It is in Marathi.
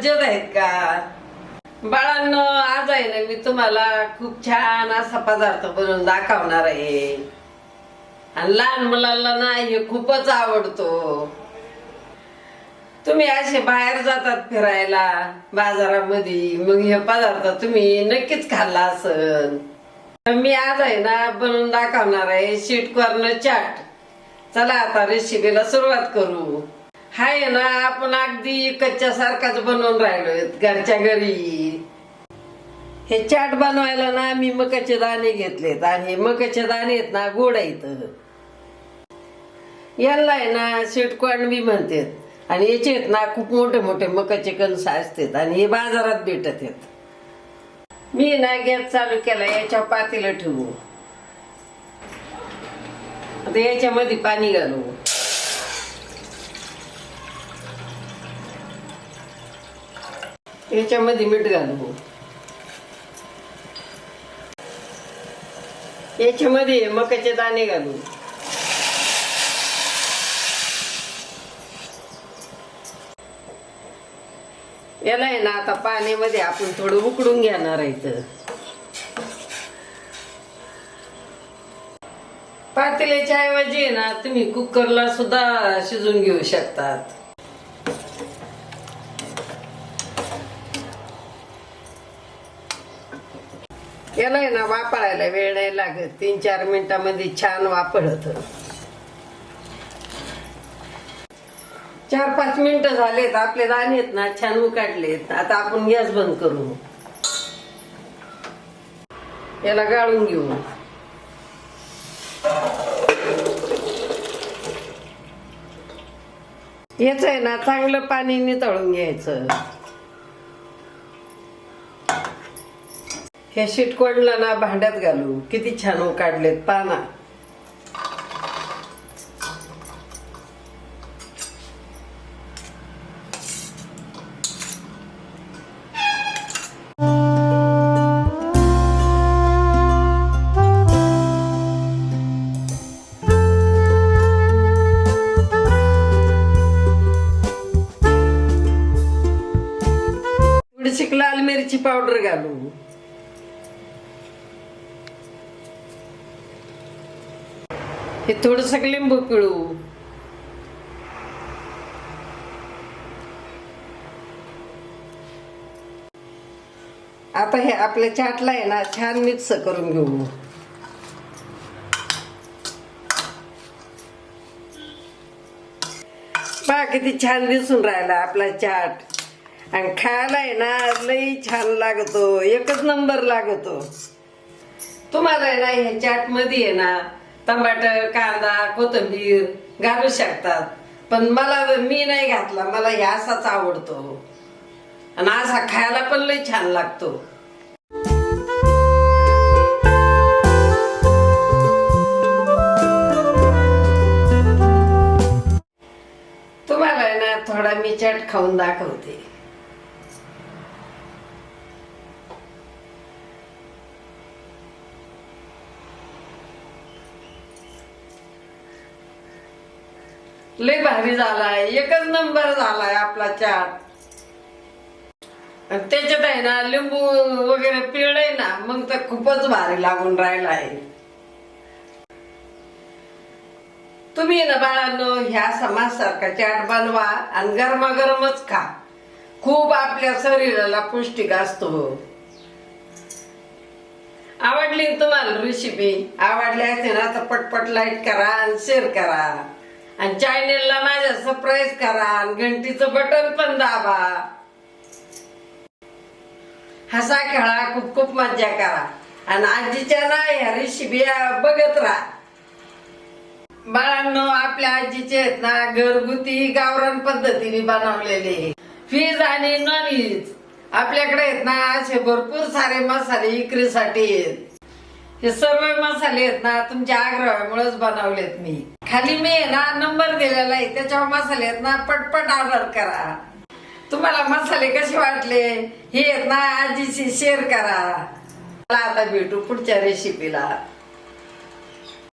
मज्जेत आहेत का? बाळांनो आज आहे ना मी तुम्हाला खूप छान असा पदार्थ बनवून दाखवणार आहे. आणि लहान मुलांना ना हे खूपच आवडतो. तुम्ही असे बाहेर जातात फिरायला बाजारामध्ये मग हे पदार्थ तुम्ही नक्कीच खाल्ला असन. तर मी आज आहे ना बनवून दाखवणार आहे शीट कॉर्न चाट. चला आता रेसिपीला सुरुवात करू. हाय ना आपण अगदी कच्च्या सारखाच बनवून राहिलोय घरच्या घरी. हे चाट बनवायला ना मी मकाचे दाणे घेतलेत आणि मकाचे दाणे आहेत ना गोड आहेत. याला आहे ना स्वीटकॉर्न बी म्हणतात. आणि याचे आहेत ना खूप मोठे मोठे मकाचे कणस असतात आणि हे बाजारात भेटत आहेत. मी ना गॅस चालू केला याच्या पातीला ठेवू. आता याच्यामध्ये पाणी घालू. याच्यामध्ये मीठ घालू. याच्यामध्ये मकाचे दाणे घालू. याला आहे ना आता पाण्यामध्ये आपण थोडं उकडून घेणार आहे इथं. पातेल्याच्या ऐवजी आहे ना तुम्ही कुकरला सुद्धा शिजून घेऊ शकतात. याला आहे ना वापरायला वेळ नाही लागत. तीन चार मिनिटामध्ये छान वापरत. चार पाच मिनिटं झालेत. आपले दाणे ना छान उकाडलेत. आता आपण गॅस बंद करू. याला गाळून घेऊ. याच आहे ना चांगलं पाणी नितळून घ्यायचं. हे शिटकोडला ना भांड्यात घालू. किती छान उकाडलेत पाना थोडीशी लाल मिरची पावडर घालू. हे थोडस लिंबू पिळू? आता हे आपल्या चाटला आहे ना छान मिक्स करून घेऊ. पहा किती छान दिसून राहिला आपला चाट. आणि खायला आहे ना लई छान लागतो. एकच नंबर लागतो. तुम्हाला आहे ना हे चाटमध्ये आहे ना टमाटर कांदा कोथिंबीर घालू शकतात. पण मला मी नाही घातला मला हे असाच आवडतो. आणि असा खायला पण लई छान लागतो. तुम्हाला आहे ना थोडा मी चाट खाऊन दाखवते. लय भारी झालाय. एकच नंबर झालाय आपला चाट त्याच्यात आहे ना लिंबू वगैरे पिळलंय ना मग तर खूपच भारी लागून राहिला आहे तुम्ही ना बाळांनो ह्या समाजसारखा चाट बनवा आणि गरमागरमच खा. खूप आपल्या शरीराला पौष्टिक असतो. आवडली ना तुम्हाला रेसिपी आवडली असेल ना तर पटपट लाईक करा आणि शेअर करा. आणि चॅनेलला माझ्या सबस्क्राईब करा आणि घंटीचं बटन पण दाबा. हसा खेळा खूप खूप मज्जा करा. आणि आजीच्या ना ह्या रेसिपी बघत राहा. बाळांनो आपल्या आजीचे आहेत ना घरगुती गावरान पद्धतीने बनवलेले. व्हेज आणि नॉन व्हेज आपल्याकडे आहेत ना असे भरपूर सारे मसाले विक्रीसाठी आहेत. हे सर्व मसाले आहेत ना तुमच्या आग्रहामुळेच बनवलेत मी. खाली मी ना नंबर दिलेला आहे त्याच्यावर मसाले आहेत ना पटपट ऑर्डर करा. तुम्हाला मसाले कसे वाटले? हे आहेत ना आजीशी शेअर करा. आता भेटू पुढच्या रेसिपीला